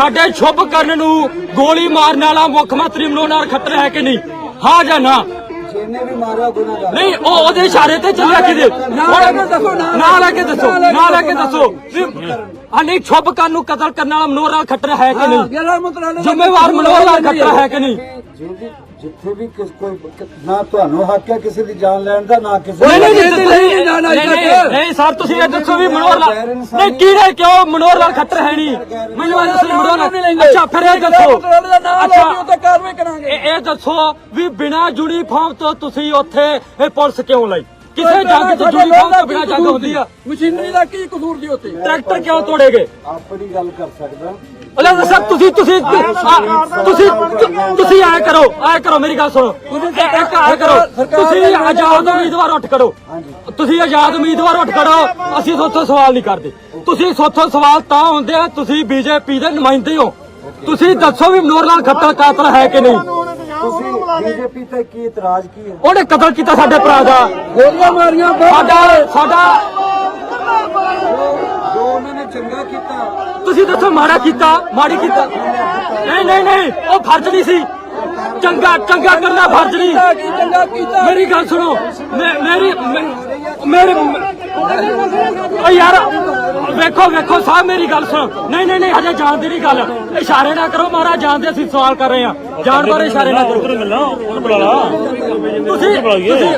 ਸਾਡੇ ਸ਼ੁਭ ਕਰਨ ਨੂੰ ਗੋਲੀ ਮਾਰਨ ਵਾਲਾ ਮੁੱਖ ਮੰਤਰੀ ਮਨੋਹਰ ਖੱਟਰ ਹੈ ਕਿ ਨਹੀਂ? ਹਾਂ ਜਾਂ ਨਾ? ਜਿਹਨੇ ਵੀ ਮਾਰਿਆ ਗੁਨਾਹਗਾਰ ਨਹੀਂ ਉਹ ਉਹਦੇ ਇਸ਼ਾਰੇ ਤੇ ਚੱਲਿਆ ਕਿਤੇ ਨਾ ਲੈ ਕੇ ਦੱਸੋ ਨਾ ਲੈ ਕੇ ਦੱਸੋ ਹਾਂ ਨਹੀਂ ਸ਼ੁਭ ਕਰਨ ਨੂੰ ਕਤਲ ਕਰਨ ਵਾਲਾ ਮਨੋਹਰ ਲਾਲ ਖੱਟਰ ਹੈ ਕਿ ਨਹੀਂ? ਜ਼ਿੰਮੇਵਾਰ ਮਨੋਹਰ ਲਾਲ ਖੱਟਰ ਹੈ ਕਿ ਨਹੀਂ? ਜਿੱਥੇ ਵੀ ਕਿਸ ਕੋਈ ਨਾ ਤੁਹਾਨੂੰ ਹੱਕ ਹੈ ਕਿਸੇ ਦੀ ਜਾਨ ਲੈਣ ਦਾ ਨਾ ਕਿਸੇ ਨਹੀਂ ਨਹੀਂ ਦਾ- ਨਹੀਂ ਸਰ ਤੁਸੀਂ ਇਹ ਦੱਸੋ ਵੀ ਮਨੋਹਰ ਲਾਲ ਨਹੀਂ ਕਿਹੜੇ ਕਿਉਂ ਮਨੋਹਰ ਲਾਲ ਖੱਟਰ ਹੈ ਨਹੀਂ ਮੈਨੂੰ ਇਹ ਦੱਸੋ ਮਨੋਹਰ ਲਾਲ ਅੱਛਾ ਫਿਰ ਇਹ ਦੱਸੋ ਅੱਛਾ ਇਹ ਇਹ ਦੱਸੋ ਵੀ ਬਿਨਾ ਯੂਨੀਫਾਰਮ ਤੋਂ ਤੁਸੀਂ ਉੱਥੇ ਇਹ ਪੁਲਿਸ ਕਿਉਂ ਲਈ ਕਿਸੇ ਜੰਗ ਚ ਯੂਨੀਫਾਰਮ ਤੋਂ ਬਿਨਾ ਜੰਗ ਹੁੰਦੀ ਆ ਮਸ਼ੀਨਰੀ ਦਾ ਕੀ ਕਸੂਰ ਦੀ ਉੱਤੇ ਟਰੈਕਟਰ ਕਿਉਂ ਤੋੜੇਗੇ ਆਪਣੀ ਗੱਲ ਕਰ ਸਕਦਾ ਅਲੇ ਸਰ ਤੁਸੀਂ ਤੁਸੀਂ ਆ, ਤੁਸੀਂ ਤੁਸੀਂ ਐ ਕਰੋ ਐ ਕਰੋ ਮੇਰੀ ਗੱਲ ਸੁਣੋ। ਇਹ- ਇੱਕ ਐ ਕਰੋ ਤੁਸੀਂ ਆਜ਼ਾਦ ਉਮੀਦਵਾਰ ਉੱਠ ਕਰੋ ਤੁਸੀਂ ਆਜ਼ਾਦ ਉਮੀਦਵਾਰ ਉੱਠ ਕਰੋ ਅਸੀਂ ਤੁਹਾਤੋਂ ਸਵਾਲ ਨਹੀਂ ਕਰਦੇ। ਤੁਸੀਂ ਸੋਥੋਂ ਸਵਾਲ ਤਾਂ ਹੁੰਦੇ ਆ ਤੁਸੀਂ ਬੀਜੇਪੀ ਦੇ ਨੁਮਾਇੰਦੇ ਹੋ। ਤੁਸੀਂ ਦੱਸੋ ਵੀ ਮਨੋਹਰ ਲਾਲ ਖੱਟਰ ਕਾਤਲ ਹੈ ਕਿ ਨਹੀਂ? ਤੁਸੀਂ ਬੀਜੇਪੀ ਤੇ ਕੀ ਇਤਰਾਜ਼ ਕੀ ਹੈ? ਉਹਨੇ ਕਤਲ ਕੀਤਾ ਸਾਡੇ ਭਰਾ ਦਾ। ਗੋਲੀਆਂ ਮਾਰੀਆਂ ਸਾਡਾ ਸਾਡਾ ਉਹਨਾਂ ਚੰਗਾ ਕੀਤਾ। ਤੁਸੀਂ ਦੱਸੋ ਮਾੜਾ ਕੀਤਾ ਮਾੜੀ ਕੀਤਾ। ਨਹੀਂ ਨਹੀਂ ਨਹੀਂ ਉਹ ਫਰਜ਼ ਨਹੀਂ ਸੀ। ਚੰਗਾ ਚੰਗਾ ਕਰਨਾ ਫਰਜ਼ ਨਹੀਂ। ਮੇਰੀ ਗੱਲ ਸੁਣੋ। ਮੇਰੀ ਮੇਰੇ ਓ ਯਾਰ, ਵੇਖੋ ਵੇਖੋ ਸਾਹਿਬ ਮੇਰੀ ਗੱਲ ਸੁਣੋ। ਨਹੀਂ ਨਹੀਂ ਨਹੀਂ, ਹਜੇ ਜਾਣ ਨਹੀਂ ਗੱਲ। ਇਸ਼ਾਰੇ ਨਾ ਕਰੋ ਮਹਾਰਾਜ ਜਾਣਦੇ ਅਸੀਂ ਸਵਾਲ ਕਰ ਰਹੇ ਹਾਂ। ਜਾਣ ਬਾਰੇ ਇਸ਼ਾਰੇ ਨਾ ਕਰੋ। ਤੁਸੀਂ ਤੁਸੀਂ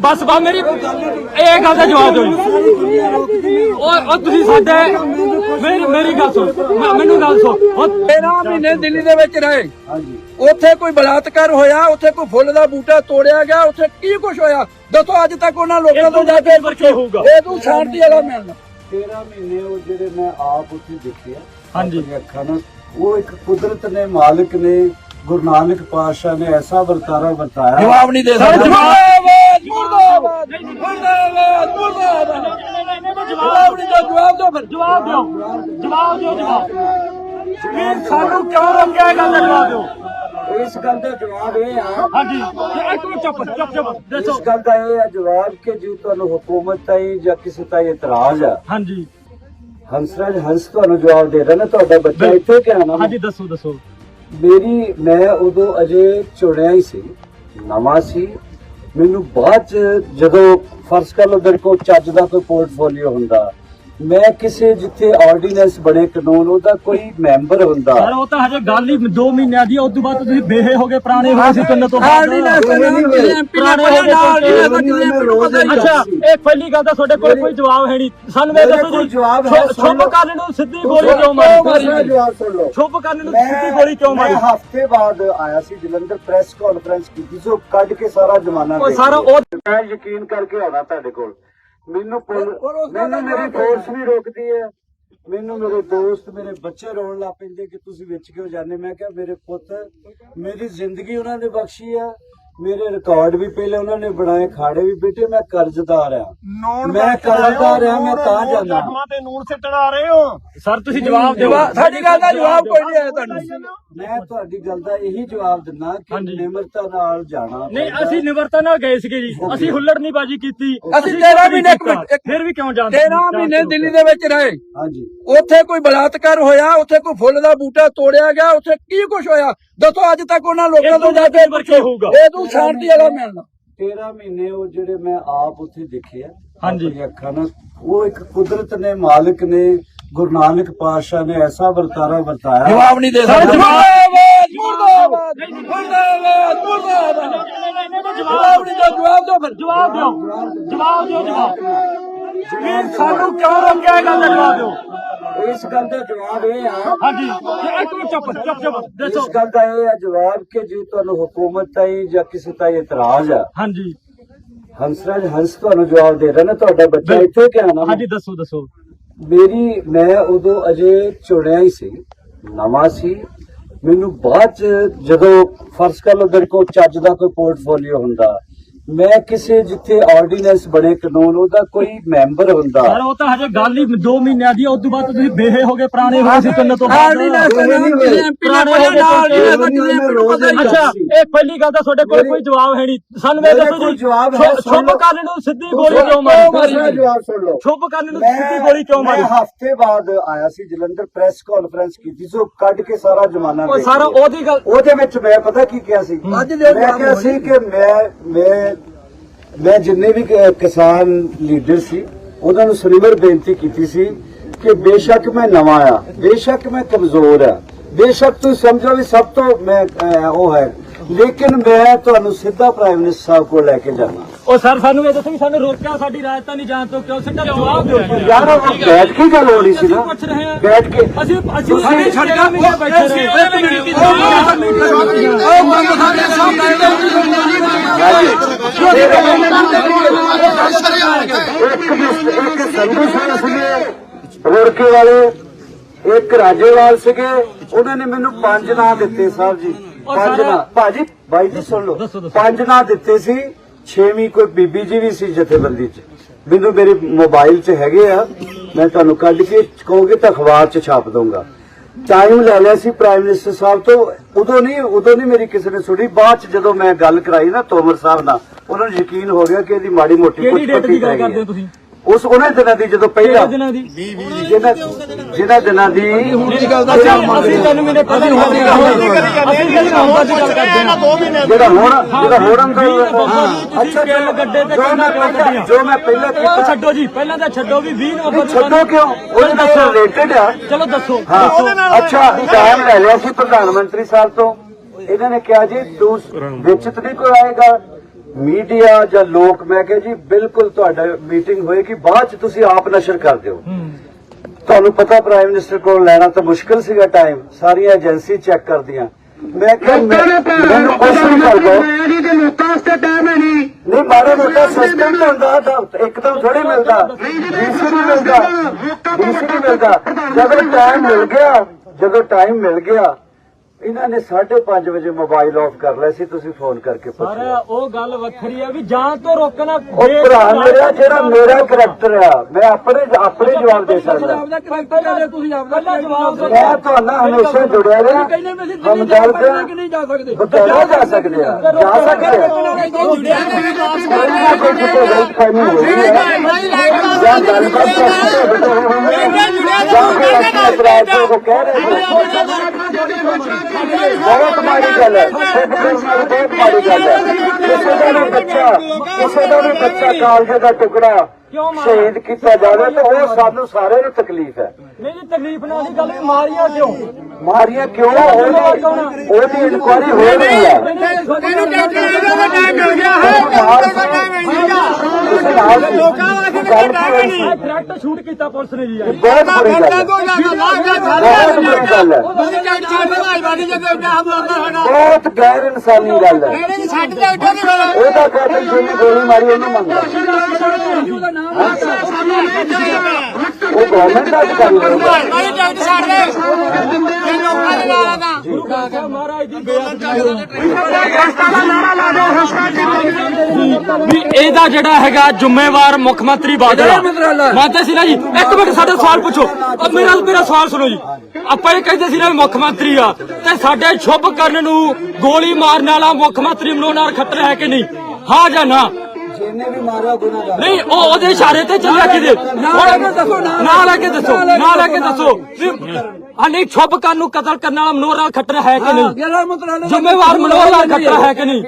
ਬਸ ਬਸ ਮੇਰੀ, ਇਹ ਗੱਲ ਦਾ ਜਵਾਬ ਦਿਓ। ਜੀ। ਉਹ ਉਹ ਤੁਸੀਂ ਸਾਡੇ ਮੇਰੀ ਮੇਰੀ ਗੱਲ ਸੁਣੋ। ਮੈਂ- ਮੈਨੂੰ ਗੱਲ ਸੁਣੋ। ਉਹ 13 ਮਹੀਨੇ ਦਿੱਲੀ ਦੇ ਵਿੱਚ ਰਹੇ। ਹਾਂਜੀ। ਉੱਥੇ ਕੋਈ ਬਲਾਤਕਾਰ ਹੋਇਆ ਉੱਥੇ ਕੋਈ ਫੁੱਲ ਦਾ ਬੂਟਾ ਤੋੜਿਆ ਗਿਆ ਉੱਥੇ ਕੀ ਕੁਝ ਹੋਇਆ? ਦੱਸੋ ਅੱਜ ਤੱਕ ਉਹਨਾਂ ਲੋਕਾਂ ਤੋਂ ਜਾ ਕੇ ਹੋਊਗਾ। ਇਹ ਤੂੰ ਸ਼ਾਂਤੀ ਵਾਲਾ ਮਿਲਣਾ। 13 ਮਹੀਨੇ ਉਹ ਜਿਹੜੇ ਮੈਂ ਆਪ ਉੱਥੇ ਦੇਖਿਆ ਹਾਂਜੀ। ਆਪਣੀਆਂ ਅੱਖਾਂ ਨਾਲ ਉਹ ਇੱਕ ਕੁਦਰਤ ਨੇ ਮਾਲਕ ਨੇ ਗੁਰੂ ਨਾਨਕ ਪਾਤਸ਼ਾਹ ਨੇ ਐਸਾ ਵਰਤਾਰਾ ਵਰਤਾਇਆ। ਜਵਾਬ ਨਹੀਂ ਦੇ ਸਕਦੇ। ਜਵਾਬ- ਮੁਰਦਾਬਾਦ ਮੁਰਦਾਬਾਦ ਮੁਰਦਾਬਾਦ ਜਵਾਬ ਨਹੀਂ ਦਿਓ, ਜਵਾਬ ਦਿਓ ਫਿਰ ਜਵਾਬ ਦਿਓ। ਜਵਾਬ ਦਿਓ ਜਵਾਬ। ਵੀਰ ਸਾਨੂੰ ਕਿਉਂ ਇਹ ਗੱਲ ਦਾ ਜਵਾਬ ਦਿਓ? ਇਸ ਗੱਲ ਦਾ ਜਵਾਬ ਇਹ ਆ ਹਾਂਜੀ। ਇੱਕ ਮਿੰਟ ਚੁੱਪ ਚੁੱਪ ਚੁੱਪ ਦੱਸੋ। ਇਸ ਗੱਲ ਦਾ ਇਹ ਹੈ ਜਵਾਬ ਕਿ ਜੇ ਤੁਹਾਨੂੰ ਹੁਕੂਮਤ ਤਾਈ ਜਾਂ ਕਿਸੇ ਤਾਈ ਇਤਰਾਜ਼ ਆ ਹਾਂਜੀ। ਹੰਸਰਾਜ ਹੰਸ ਤੁਹਾਨੂੰ ਜਵਾਬ ਦੇ ਰਿਹਾ ਨਾ ਤੁਹਾਡਾ ਬੱਚਾ ਇੱਥੇ ਕਿਹਾ ਨਾ। ਹਾਂਜੀ ਦੱਸੋ ਦੱਸੋ। ਮੇਰੀ ਮੈਂ ਉਦੋਂ ਅਜੇ ਚੁਣਿਆ ਹੀ ਸੀ ਨਵਾਂ ਸੀ ਮੈਨੂੰ ਬਾਅਦ ਚ ਜਦੋਂ ਫਰਜ਼ ਕਰ ਲਓ ਮੇਰੇ ਕੋਲ ਚੱਜ ਦਾ ਕੋਈ ਪੋਰਟਫੋਲੀਓ ਹੁੰਦਾ ਮੈਂ ਕਿਸੇ ਜਿੱਥੇ ਆਰਡੀਨੈਂਸ ਬਣੇ ਕਾਨੂੰਨ ਉਹਦਾ ਕੋਈ ਮੈਂਬਰ ਹੁੰਦਾ। ਸਰ ਉਹ ਤਾਂ ਹਜੇ ਗੱਲ ਹੀ 2 ਮਹੀਨਿਆਂ ਦੀ ਉਸ ਤੋਂ ਬਾਅਦ ਤੁਸੀਂ ਬੇਹੇ ਹੋ ਗਏ ਪੁਰਾਣੇ ਹੋ ਗਏ ਸੀ ਤਿੰਨ ਤੋਂ ਬਾਅਦ। ਪੁਰਾਣੇ ਹੋ ਗਏ ਅੱਛਾ ਇਹ ਪਹਿਲੀ ਗੱਲ ਤਾਂ ਤੁਹਾਡੇ ਕੋਲ ਕੋਈ ਜਵਾਬ ਹੈ ਨਹੀਂ। ਸਾਨੂੰ ਇਹ ਦੱਸੋ ਜੀ ਸ਼ੁਭ। ਕਰਨ ਨੂੰ ਸਿੱਧੀ ਗੋਲੀ ਕਿਉਂ ਮਾਰੀ? ਮੇਰਾ ਜਵਾਬ ਸੁਣ ਲਓ। ਸ਼ੁਭ ਕਰਨ ਨੂੰ ਸਿੱਧੀ ਗੋਲੀ ਕਿਉਂ ਮਾਰੀ? ਮੈਂ ਹਫ਼ਤੇ ਬਾਅਦ ਆਇਆ ਸੀ ਜਲੰਧਰ ਪ੍ਰੈਸ ਕਾਨਫਰੰਸ ਕੀਤੀ ਸੀ ਉਹ ਕੱਢ ਕੇ ਸਾਰਾ ਜ਼ਮਾਨਾ ਉਹ ਦੇਖ ਸਾਰਾ ਲਿਆ। ਉਹ ਮੈਂ ਯਕੀਨ ਕਰਕੇ ਆਉਣਾ ਤੁਹਾਡੇ ਕੋਲ। ਮੈਨੂੰ ਪੁਲ- ਮੈਨੂੰ ਮੇਰੀ ਫੋਰਸ ਵੀ ਰੋਕਦੀ ਹੈ। ਮੈਨੂੰ ਮੇਰੇ ਦੋਸਤ ਮੇਰੇ ਬੱਚੇ ਰੋਣ ਲੱਗ ਪੈਂਦੇ ਕਿ ਤੁਸੀਂ ਵਿੱਚ ਕਿਉਂ ਜਾਂਦੇ? ਮੈਂ ਕਿਹਾ ਮੇਰੇ ਪੁੱਤ ਮੇਰੀ ਜ਼ਿੰਦਗੀ ਉਹਨਾਂ ਨੇ ਬਖਸ਼ੀ ਆ। ਮੇਰੇ ਰਿਕਾਰਡ ਵੀ ਪਹਿਲੇ ਉਹਨਾਂ ਨੇ ਬਣਾਏ ਖਾੜੇ ਵੀ ਬੇਟੇ ਮੈਂ ਕਰਜ਼ਦਾਰ ਆ। ਮੈਂ ਕਰਜ਼ਦਾਰ ਆ ਮੈਂ ਤਾਂ ਜਾਂਦਾ। ਤੇ ਨੂਨ ਸਿੱਟਣ ਆ ਰਹੇ ਹੋ। ਸਰ ਤੁਸੀਂ ਜਵਾਬ ਦਿਓ। ਸਾਡੀ ਗੱਲ ਦਾ ਜਵਾਬ ਕੋਈ ਨਹੀਂ ਆਇਆ ਤੁਹਾਨੂੰ। ਮੈਂ ਤੁਹਾਡੀ ਗੱਲ ਦਾ ਇਹੀ ਜਵਾਬ ਦਿੰਦਾ ਕਿ। ਨਿਮਰਤਾ ਨਾਲ ਜਾਣਾ ਨਹੀਂ। ਅਸੀਂ ਨਿਵਰਤਾ ਨਾਲ ਗਏ ਸੀਗੇ ਜੀ। ਅਸੀਂ ਹੁੱਲੜਨੀਬਾਜੀ ਕੀਤੀ। ਅਸੀਂ 13 ਮਹੀਨੇ ਇੱਕ ਮਿੰਟ, ਇੱਕ- ਫਿਰ ਵੀ ਕਿਉਂ ਜਾਂਦੇ 13 ਮਹੀਨੇ ਦਿੱਲੀ ਦੇ ਵਿੱਚ ਰਹੇ। ਹਾਂਜੀ। ਉੱਥੇ ਕੋਈ ਬਲਾਤਕਾਰ ਹੋਇਆ ਉੱਥੇ ਕੋਈ ਫੁੱਲ ਦਾ ਬੂਟਾ ਤੋੜਿਆ ਗਿਆ ਉੱਥੇ ਕੀ ਕੁਝ ਹੋਇਆ? ਦੱਸੋ ਅੱਜ ਤੱਕ ਉਹਨਾਂ ਲੋਕਾਂ ਤੋਂ ਜਾ ਕੇ ਵਰਕੇ ਹੋਊਗਾ। ਇਹ ਤੂੰ ਸ਼ਾਂਤੀ ਵਾਲਾ ਮਿਲਣਾ। 13 ਮਹੀਨੇ ਉਹ ਜਿਹੜੇ ਮੈਂ ਆਪ ਉੱਥੇ ਦੇਖਿਆ ਹਾਂਜੀ। ਆਪਣੀਆਂ ਅੱਖਾਂ ਨਾਲ। ਉਹ ਇੱਕ ਕੁਦਰਤ ਨੇ ਮਾਲਕ ਨੇ ਗੁਰੂ ਨਾਨਕ ਪਾਤਸ਼ਾਹ ਨੇ ਐਸਾ ਵਰਤਾਰਾ ਵਰਤਾਇਆ। ਜਵਾਬ ਨਹੀਂ ਦੇ ਸਕਦੇ। ਜਵਾਬ- ਮੁਰਦਾਬਾਦ ਮੁਰਦਾਬਾਦ ਮੁਰਦਾਬਾਦ ਜਵਾਬ ਨਹੀਂ ਦਿਓ, ਜਵਾਬ ਦਿਓ ਫਿਰ। ਜਵਾਬ ਦਿਓ। ਜਵਾਬ ਦਿਓ ਜਵਾਬ। ਵੀਰ ਸਾਨੂੰ ਕਿਉਂ ਰੋਕਿਆ ਇਹ ਗੱਲ ਦਾ ਜਵਾਬ ਦਿਓ? ਇਸ ਗੱਲ ਦਾ ਜਵਾਬ ਇਹ ਆ। ਹਾਂਜੀ। ਇੱਕ ਮਿੰਟ ਚੁੱਪ ਚੁੱਪ ਚੁੱਪ। ਦੱਸੋ। ਇਸ ਗੱਲ ਦਾ ਇਹ ਹੈ ਜਵਾਬ ਕਿ ਜੇ ਤੁਹਾਨੂੰ ਹੁਕੂਮਤ ਤਾਈ ਜਾਂ ਕਿਸੇ ਤਾਈ ਇਤਰਾਜ਼ ਆ ਹਾਂਜੀ। ਹੰਸਰਾਜ ਹੰਸ ਤੁਹਾਨੂੰ ਜਵਾਬ ਦੇ ਰਿਹਾ ਨਾ ਤੁਹਾਡਾ ਬੱਚਾ ਇੱਥੇ ਕਿਹਾ ਨਾ ਹਾਂਜੀ ਦੱਸੋ ਦੱਸੋ। ਮੇਰੀ ਮੈਂ ਉਦੋਂ ਅਜੇ ਚੁਣਿਆ ਹੀ ਸੀ ਨਵਾਂ ਸੀ। ਮੈਨੂੰ ਬਾਅਦ ਚ ਜਦੋਂ ਫਰਜ਼ ਕਰ ਲਓ ਮੇਰੇ ਕੋਲ ਚੱਜ ਦਾ ਕੋਈ ਪੋਰਟਫੋਲੀਓ ਹੁੰਦਾ ਮੈਂ ਕਿਸੇ ਜਿੱਥੇ ਆਰਡੀਨੈਂਸ ਬਣੇ ਕਾਨੂੰਨ ਉਹਦਾ ਕੋਈ ਮੈਂਬਰ ਹੁੰਦਾ। ਸਰ ਉਹ ਤਾਂ ਹਜੇ ਗੱਲ ਹੀ 2 ਮਹੀਨਿਆਂ ਦੀ ਉਸ ਤੋਂ ਬਾਅਦ ਤੁਸੀਂ ਬੇਹੇ ਹੋ ਗਏ ਪੁਰਾਣੇ ਹੋ ਗਏ ਸੀ ਤਿੰਨ ਤੋਂ ਬਾਅਦ ਆਰਡੀਨੈਂਸ ਦੇ ਨਾਮ ਜਿਹੜੇ ਐਮਪੀ ਨੇ ਪੜਿਆ ਨਾ ਆਰਡੀਨੈਂਸ ਦਾ ਕਿਵੇਂ ਮੈਨੂੰ ਪਤਾ ਹੀ ਅੱਛਾ ਇਹ ਪਹਿਲੀ ਗੱਲ ਤਾਂ ਤੁਹਾਡੇ ਕੋਲ ਕੋਈ ਜਵਾਬ ਹੈ ਨਹੀਂ। ਸਾਨੂੰ ਇਹ ਮੇਰੇ ਦੱਸੋ ਕੋਲ ਜੀ ਜਵਾਬ ਹੈ, ਸੁਣ ਸ਼ੁਭ ਲਓ। ਕਰਨ ਨੂੰ ਸਿੱਧੀ ਗੋਲੀ ਕਿਉਂ ਮਾਰੀ? ਮੇਰਾ ਜਵਾਬ ਸੁਣ ਲਓ। ਸ਼ੁਭ ਕਰਨ ਨੂੰ ਸਿੱਧੀ ਗੋਲੀ ਕਿਉਂ ਮਾਰੀ? ਮੈਂ ਹਫ਼ਤੇ ਬਾਅਦ ਆਇਆ ਸੀ ਜਲੰਧਰ ਪ੍ਰੈਸ ਕਾਨਫਰੰਸ ਕੀਤੀ ਸੀ ਉਹ ਕੱਢ ਕੇ ਸਾਰਾ ਜਮਾਨਾ ਉਹ ਸਾਰਾ। ਉਹਦੀ ਗੱਲ ਉਹਦੇ ਵਿੱਚ ਮੈਂ ਪਤਾ ਕੀ ਕਿਹਾ ਸੀ? ਅੱਜ ਦੇ ਮੈਂ ਕਿਹਾ ਸੀ ਕਿ ਮੈਂ ਮੈਂ ਮੈਂ ਜਿੰਨੇ ਵੀ ਕਿਸਾਨ ਲੀਡਰ ਸੀ, ਉਹਨਾਂ ਨੂੰ ਸਰੀਵਰ ਬੇਨਤੀ ਕੀਤੀ ਸੀ ਕਿ ਬੇਸ਼ੱਕ ਮੈਂ ਨਵਾਂ ਆ, ਬੇਸ਼ੱਕ ਮੈਂ ਕਮਜ਼ੋਰ ਆ, ਬੇਸ਼ੱਕ ਤੁਸੀਂ ਸਮਝੋ ਵੀ ਸਭ ਤੋਂ ਮੈਂ ਉਹ ਹੈ। ਲੇਕਿਨ ਮੈਂ ਤੁਹਾਨੂੰ ਸਿੱਧਾ ਪ੍ਰਾਈਮ ਮਿਨਿਸਟਰ ਸਾਹਿਬ ਕੋਲ ਲੈ ਕੇ ਜਾਣਾ। ਉਹ ਸਰ ਸਾਨੂੰ ਇਹ ਦੱਸੋ ਵੀ ਸਾਨੂੰ ਰੋਕਿਆ ਸਾਡੀ ਰਾਜਧਾਨੀ ਜਾਣ ਤੋਂ ਕਿਉਂ? ਸਿੱਧਾ ਜਵਾਬ ਦਿਓ। ਯਾਰ ਉਹ ਬੈਠ ਕੇ ਗੱਲ ਹੋਣੀ ਸੀ ਨਾ। ਪੁੱਛ ਰਹੇ ਬੈਠ ਕੇ। ਅਸੀਂ ਅਸੀਂ ਤੁਸੀਂ ਸੜਕਾਂ ਮਹੀਨੇ ਬੈਠੇ ਰਹੇ ਉਹ ਮੰਗ ਸਾਡੇ ਸਾਹਮਣੇ ਇੱਕ ਇੱਕ ਸਿੰਘ ਸੀਗੇ ਰੋੜਕੇ ਵਾਲੇ ਇੱਕ ਰਾਜੇਵਾਲ ਸੀਗੇ। ਉਹਨਾਂ ਨੇ ਮੈਨੂੰ ਪੰਜ ਨਾਂ ਦਿੱਤੇ ਸਾਹਿਬ ਜੀ। ਪੰਜ ਨਾਂ। ਭਾਜੀ ਬਾਈ ਜੀ ਸੁਣ ਲਓ। ਪੰਜ ਨਾਂ ਦਿੱਤੇ ਸੀ। ਛੇਵੀਂ ਕੋਈ ਬੀਬੀ ਜੀ ਵੀ ਸੀ ਜਥੇਬੰਦੀ 'ਚ। ਮੈਨੂੰ ਮੇਰੇ ਮੋਬਾਈਲ 'ਚ ਹੈਗੇ ਆ। ਮੈਂ ਤੁਹਾਨੂੰ ਕੱਢ ਕੇ ਕਹੋਗੇ ਤਾਂ ਅਖਬਾਰ 'ਚ ਛਾਪ ਦਊਂਗਾ। ਟਾਈਮ ਲੈ ਲਿਆ ਸੀ ਪ੍ਰਾਈਮ ਮਿਨਿਸਟਰ ਸਾਹਿਬ ਤੋਂ। ਉਦੋਂ ਨਹੀਂ ਉਦੋਂ ਨਹੀਂ ਮੇਰੀ ਕਿਸੇ ਨੇ ਸੁਣੀ। ਬਾਅਦ 'ਚ ਜਦੋਂ ਮੈਂ ਗੱਲ ਕਰਾਈ ਨਾ ਤੋਮਰ ਸਾਹਿਬ ਨਾਲ ਉਹਨਾਂ ਨੂੰ ਯਕੀਨ ਹੋ ਗਿਆ ਕਿ ਇਹਦੀ ਮਾੜੀ ਮੋਟੀ ਗੱਲ ਹੈਗੀ ਕਰਦੇ। ਹੋ। ਤੁਸੀਂ? ਉਸ ਉਹਨਾਂ ਦਿਨਾਂ ਦੀ ਜਦੋਂ ਪਹਿਲਾਂ ਦਿਨਾਂ ਦੀ? ਜਿਹਨਾਂ ਜਿਹਨਾਂ ਦਿਨਾਂ ਦੀ ਦੀ ਗੱਲ ਦਾ ਅਸੀਂ ਜਵਾਬ ਮੰਗਦੇ ਅਸੀਂ ਤਿੰਨ ਮਹੀਨੇ ਪਹਿਲਾਂ ਅਸੀਂ ਹੁਣ ਦੀ ਗੱਲ ਅਸੀਂ ਕਿਹੜੀ ਨਵੰਬਰ ਦੀ ਗੱਲ ਕਰਦੇ ਹਾਂ। ਦੋ ਮਹੀਨੇ ਜਿਹੜਾ ਹੁਣ ਜਿਹੜਾ ਹੁਣ ਅੰਦਰ ਅੱਛਾ ਕਿਹੜੇ ਗੱਡੇ ਤੇ ਕਿੰਨਾ ਕੱਢੀਆਂ? ਜੋ ਮੈਂ ਪਹਿਲਾਂ ਕੀਤਾ ਛੱਡੋ ਜੀ ਪਹਿਲਾਂ ਤਾਂ ਛੱਡੋ ਵੀ 20 ਨਵੰਬਰ ਨਹੀਂ, ਛੱਡੋ ਕਿਉਂ? ਉਹਦੇ ਨਾਲ ਰਿਲੇਟਡ ਆ। ਚਲੋ ਦੱਸੋ। ਹਾਂ। ਅੱਛਾ ਟਾਈਮ ਲੈ ਲਿਆ ਸੀ ਪ੍ਰਧਾਨ ਮੰਤਰੀ ਸਾਹਿਬ ਤੋਂ। ਇਹਨਾਂ ਨੇ ਕਿਹਾ ਜੀ ਤੂੰ ਵਿੱਚ ਤਾਂ ਨਹੀਂ ਕੋਈ ਆਏਗਾ ਮੀਡੀਆ ਜਾਂ ਲੋਕ ਮੈਂ ਕਿਹਾ ਜੀ ਬਿਲਕੁਲ ਤੁਹਾਡਾ ਮੀਟਿੰਗ ਹੋਏਗੀ ਬਾਅਦ ਚ ਤੁਸੀਂ ਆਪ ਨਸ਼ਰ ਕਰ ਦਿਓ ਤੁਹਾਨੂੰ ਪਤਾ ਪ੍ਰਾਈਮ ਮਿਨਿਸਟਰ ਕੋਲ ਲੈਣਾ ਤਾਂ ਮੁਸ਼ਕਲ ਸੀਗਾ ਟਾਈਮ ਸਾਰੀਆਂ ਏਜੰਸੀ ਚੈੱਕ ਕਰਦੀਆਂ। ਮੈਂ ਕਿਹਾ ਮੈਂ- ਮੈਨੂੰ ਕੁਐਸਚਨ ਕਰ ਦੋ ਨਹੀਂ ਮਾਰੇ ਮੋਟਾ ਸਿਸਟਮ ਤਾਂ ਹੁੰਦਾ ਤਾਂ ਇੱਕਦਮ ਥੋੜੀ ਮਿਲਦਾ। ਡੀਸੀ ਨਹੀਂ ਮਿਲਦਾ ਡੀਸੀ ਨਹੀਂ ਮਿਲਦਾ ਜਦੋਂ ਟਾਈਮ ਮਿਲ ਗਿਆ ਜਦੋਂ ਟਾਈਮ ਮਿਲ ਗਿਆ ਇਹਨਾਂ ਨੇ 5:30 ਵਜੇ ਮੋਬਾਈਲ ਆਫ ਕਰ ਲਿਆ ਸੀ ਤੁਸੀਂ ਫੋਨ ਕਰਕੇ ਪੁੱਛ ਸਰ ਲਿਆ ਉਹ ਗੱਲ ਵੱਖਰੀ ਹੈ ਵੀ ਜਾਂ ਤੋਂ ਰੋਕਣਾ ਉਹ ਭਰਾ ਮੇਰਾ ਜਿਹੜਾ ਮੇਰਾ ਕਰੈਕਟਰ ਆ ਮੈਂ ਆਪਣੇ ਆਪਣੇ ਜਵਾਬ ਦੇ ਸਕਦਾ ਆਪਦਾ ਕਰੈਕਟਰ ਕਰੇ ਤੁਸੀਂ ਆਪਦਾ ਪਹਿਲਾਂ ਜਵਾਬ ਦਿਓ। ਮੈਂ ਤੁਹਾਨੂੰ ਹਮੇਸ਼ਾ ਜੁੜਿਆ ਰਿਹਾ ਹਮ ਦਿੱਲੀ ਜਾ ਦਰਦ ਸਕਦੇ ਕਿ ਨਹੀਂ ਜਾ ਸਕਦੇ ਬਤਾਇਆ ਜਾ ਸਕਦੇ ਆ ਜਾ ਸਕਦੇ ਆ ਕੋਈ ਨਾ ਕੋਈ ਕਿਤੇ ਗਲਤਫਹਿਮੀ ਹੋਈ ਹੈ ਜਾਂ ਗੱਲਬਾਤ ਕਰਕੇ ਬਤਾਏ ਹੋਣਗੇ ਜਾਂ ਫਿਰ ਆਪਣੇ ਅਪਰਾਧੀਆਂ ਨੂੰ ਕਹਿ ਰਹੇ ਹੋ ਬਹੁਤ ਮਾੜੀ ਗੱਲ ਹੈ। ਬਹੁਤ ਮਾੜੀ ਗੱਲ ਹੈ। ਕਿਸੇ ਦਾ ਵੀ ਬੱਚਾ, ਕਿਸੇ ਦਾ ਵੀ ਬੱਚਾ ਕਾਲਜੇ ਦਾ ਟੁਕੜਾ। ਕਿਉਂ ਮਾਰਿਆ? ਸ਼ਹੀਦ ਕੀਤਾ ਜਾਵੇ ਤਾਂ ਉਹ ਸਾਨੂੰ ਸਾਰਿਆਂ ਨੂੰ ਤਕਲੀਫ ਹੈ। ਨਹੀਂ ਜੀ ਤਕਲੀਫ ਨਾਲ ਦੀ ਗੱਲ ਵੀ ਮਾਰੀਆਂ ਕਿਉਂ? ਮਾਰੀਆਂ ਕਿਉਂ? ਉਹਦੀ ਉਹਦੀ ਇਨਕੁਆਇਰੀ ਹੋ ਰਹੀ ਹੈ। ਇਹਨੂੰ ਲੋਕਾਂ ਵਾਸਤੇ ਡਾਇਰੈਕਟ ਸ਼ੂਟ ਕੀਤਾ ਪੁਲਿਸ ਨੇ ਜੀ। ਬਹੁਤ ਬੁਰੀ ਗੱਲ ਹੈ। ਬਹੁਤ ਬੁਰੀ ਗੱਲ ਹੈ। ਬਹੁਤ ਗੈਰ ਇਨਸਾਨੀ ਗੱਲ ਹੈ। ਉਹਦਾ ਕਾਤਲ ਜਿਹਨੇ ਗੋਲੀ ਮਾਰੀ ਉਹਨੂੰ ਮੰਗਦਾ ਉਹ ਗਵਰਨਮੈਂਟ ਦਾ ਅਧਿਕਾਰੀ ਹੋਊਗਾ ਗੁਰੂ ਗ੍ਰੰਥ ਸਾਹਿਬ ਮਹਾਰਾਜ ਦੀ ਬੇਅਦਬੀ ਵੀ ਇਹਦਾ ਜਿਹੜਾ ਹੈਗਾ ਜ਼ਿੰਮੇਵਾਰ ਮੁੱਖ ਮੰਤਰੀ ਬਾਦਲ ਆ। ਮੰਤਰਾਲਾ। ਮੰਨਦੇ ਸੀ ਨਾ ਜੀ ਇੱਕ ਮਿੰਟ ਸਾਡਾ ਸਵਾਲ ਪੁੱਛੋ। ਉਹ ਮੇਰਾ ਮੇਰਾ ਸਵਾਲ ਸੁਣੋ ਜੀ। ਆਪਾਂ ਇਹ ਕਹਿੰਦੇ ਸੀ ਨਾ ਵੀ ਮੁੱਖ ਮੰਤਰੀ ਆ। ਤੇ ਸਾਡੇ ਸ਼ੁਭ ਕਰਨ ਨੂੰ ਗੋਲੀ ਮਾਰਨ ਵਾਲਾ ਮੁੱਖ ਮੰਤਰੀ ਮਨੋਹਰ ਖੱਟਰ ਹੈ ਕਿ ਨਹੀਂ? ਹਾਂ ਜਾਂ ਨਾ? ਜਿਹਨੇ ਵੀ ਮਾਰਿਆ ਗੁਨਾਹਗਾਰ ਨਹੀਂ ਉਹ ਉਹਦੇ ਇਸ਼ਾਰੇ ਤੇ ਚੱਲਿਆ ਕਿਤੇ? ਕੇ ਦੱਸੋ, ਨਾਲ ਨਾ ਲੈ ਕੇ ਦੱਸੋ ਨਾ ਲੈ ਕੇ ਦੱਸੋ ਹਾਂ ਨਹੀਂ ਸ਼ੁਭ ਕਰਨ ਨੂੰ ਕਤਲ ਕਰਨ ਵਾਲਾ ਮਨੋਹਰ ਖੱਟਰ ਹੈ ਕਿ ਨਹੀਂ? ਜ਼ਿੰਮੇਵਾਰ ਮਨੋਹਰ ਖੱਟਰ ਹੈ ਕਿ ਨਹੀਂ?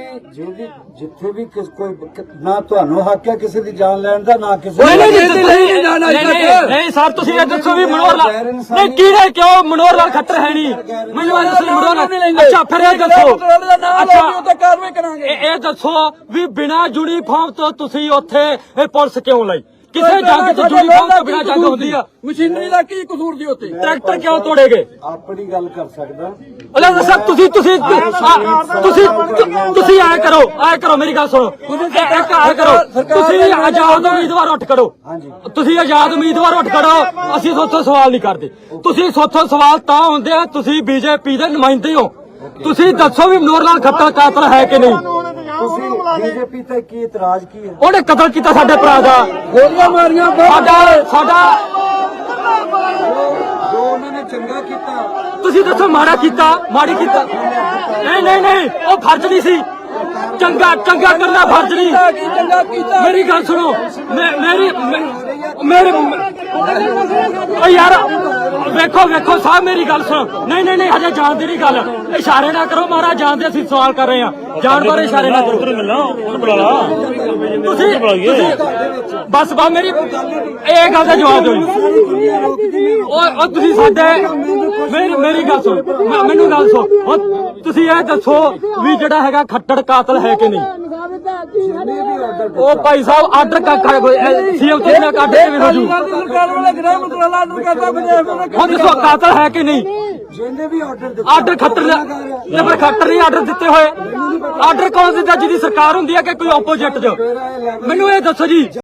ਜਿੱਥੇ ਵੀ ਕਿਸ ਕੋਈ ਨਾ ਤੁਹਾਨੂੰ ਹੱਕ ਹੈ ਕਿਸੇ ਦੀ ਜਾਨ ਲੈਣ ਦਾ ਨਾ ਕਿਸੇ ਨਹੀਂ ਨਹੀਂ ਨਹੀਂ, ਸਰ ਤੁਸੀਂ ਇਹ ਦੱਸੋ ਵੀ ਮਨੋਹਰ ਲਾਲ ਨਹੀਂ ਕਿਹਨੇ ਕਿਉਂ ਮਨੋਹਰ ਲਾਲ ਖੱਟਰ ਹੈ ਨਹੀਂ? ਮੈਨੂੰ ਦੱਸੋ ਮਨੋਹਰ ਲਾਲ ਅੱਛਾ ਫਿਰ ਇਹ ਦੱਸੋ। ਦਾ ਅੱਛਾ। ਲਓ ਉੱਤੇ ਕਾਰਵਾਈ ਕਰਾਂਗੇ। ਇਹ ਇਹ ਦੱਸੋ ਵੀ ਬਿਨਾ ਯੂਨੀਫਾਰਮ ਤੋਂ ਤੁਸੀਂ ਉੱਥੇ ਇਹ ਪੁਲਿਸ ਕਿਉਂ ਲਈ? ਕਿਸੇ ਜੰਗ 'ਚ ਯੂਨੀਫਾਰਮ ਤੋਂ ਬਿਨਾ ਜੰਗ ਹੁੰਦੀ ਆ। ਮਸ਼ੀਨਰੀ ਦਾ ਕੀ ਕਸੂਰ ਦੀ ਉੱਤੇ ਟਰੈਕਟਰ ਕਿਉਂ ਤੋੜੇਗੇ ਆਪਣੀ ਗੱਲ ਕਰ ਸਕਦਾ। ਅਲੇ ਸਰ ਤੁਸੀਂ ਤੁਸੀਂ ਤੁਸੀਂ ਤੁਸੀਂ ਐ ਕਰੋ ਐ ਕਰੋ ਮੇਰੀ ਗੱਲ ਸੁਣੋ। ਇੱਕ ਐ ਕਰੋ। ਤੁਸੀਂ ਆਜ਼ਾਦ ਉਮੀਦਵਾਰ ਉੱਠ ਕਰੋ ਹਾਂਜੀ। ਤੁਸੀਂ ਆਜ਼ਾਦ ਉਮੀਦਵਾਰ ਉੱਠ ਕਰੋ ਅਸੀਂ ਤੁਹਾਤੋਂ ਸਵਾਲ ਨਹੀਂ ਕਰਦੇ। ਤੁਸੀਂ ਤੁਹਾਤੋਂ ਸਵਾਲ ਤਾਂ ਹੁੰਦੇ ਆ ਤੁਸੀਂ ਬੀਜੇਪੀ ਦੇ ਨੁਮਾਇੰਦੇ ਹੋ। ਤੁਸੀਂ ਦੱਸੋ ਵੀ ਮਨੋਹਰ ਲਾਲ ਖੱਟਰ ਕਾਤਲ ਹੈ ਕਿ ਨਹੀਂ? ਬੀਜੇਪੀ ਤੇ ਕੀ ਇਤਰਾਜ਼ ਕੀ ਹੈ? ਉਹਨੇ ਕਤਲ ਕੀਤਾ ਸਾਡੇ ਭਰਾ ਦਾ। ਗੋਲੀਆਂ ਮਾਰੀਆਂ ਸਾਡਾ ਸਾਡਾ ਜੋ ਉਹਨਾਂ ਨੇ ਚੰਗਾ ਕੀਤਾ। ਤੁਸੀਂ ਦੱਸੋ ਮਾੜਾ ਕੀਤਾ। ਮਾੜੀ ਕੀਤਾ। ਨਹੀਂ ਨਹੀਂ ਨਹੀਂ ਉਹ ਫਰਜ਼ ਨਹੀਂ ਸੀ। ਚੰਗਾ ਚੰਗਾ ਕਰਨਾ ਫਰਜ਼ ਨਹੀਂ। ਮੇਰੀ ਗੱਲ ਸੁਣੋ ਮੈਂ- ਮੇਰੀ ਮੇਰੇ ਓ ਯਾਰ ਵੇਖੋ ਵੇਖੋ ਸਾਹਿਬ ਮੇਰੀ ਗੱਲ ਸੁਣੋ। ਨਹੀਂ ਨਹੀਂ ਨਹੀਂ ਹਜੇ ਜਾਣ ਦੀ ਨਹੀਂ ਗੱਲ। ਇਸ਼ਾਰੇ ਨਾ ਕਰੋ ਮਹਾਰਾਜ ਜਾਣ ਦੇ ਅਸੀਂ ਸਵਾਲ ਕਰ ਰਹੇ ਹਾਂ। ਜਾਣ ਬਾਰੇ ਇਸ਼ਾਰੇ ਨਾ ਕਰੋ। ਤੁਸੀਂ ਤੁਸੀਂ- ਬਸ ਬਾ ਮੇਰੀ ਇਹ ਗੱਲ ਦਾ ਜਵਾਬ ਦਿਓ। ਉਹ ਤੁਸੀਂ ਸਾਡੇ ਮੇਰੀ ਮੇਰੀ ਗੱਲ ਸੁਣ। ਮੈਨੂੰ ਗੱਲ ਸੁਣ। ਤੁਸੀਂ ਇਹ ਦੱਸੋ ਵੀ ਜਿਹੜਾ ਹੈਗਾ ਖੱਟੜ ਕਾਤਲ ਹੈ ਕਿ ਨਹੀਂ? ਉਹ ਭਾਈ ਸਾਹਿਬ ਆਰਡਰ ਕਾ ਕਰ ਸੀਐਮ ਤੇ ਨਾ ਆਰਡਰ ਕਿਵੇਂ ਹੋ ਸਰਕਾਰ ਵਾਲੇ ਗ੍ਰਹਿ ਮੰਤਰਾਲਾ ਨੂੰ ਕਹਿੰਦਾ ਪੰਜਾਬ ਹੁਣ ਦੱਸੋ ਕਾਤਲ ਹੈ ਕਿ ਨਹੀਂ? ਜਿਹਨੇ ਵੀ ਆਰਡਰ ਦਿੱਤਾ ਆਰਡਰ ਖੱਟਰ ਦਾ ਪਰ ਖੱਟਰ ਨਹੀਂ ਆਰਡਰ ਦਿੱਤੇ ਹੋਏ। ਆਰਡਰ ਕੌਣ ਦਿੰਦਾ ਜਿਹਦੀ ਸਰਕਾਰ ਹੁੰਦੀ ਹੈ ਕਿ ਕੋਈ ਆਪੋਜੀਟ ਚ? ਮੈਨੂੰ ਇਹ ਦੱਸੋ ਜੀ।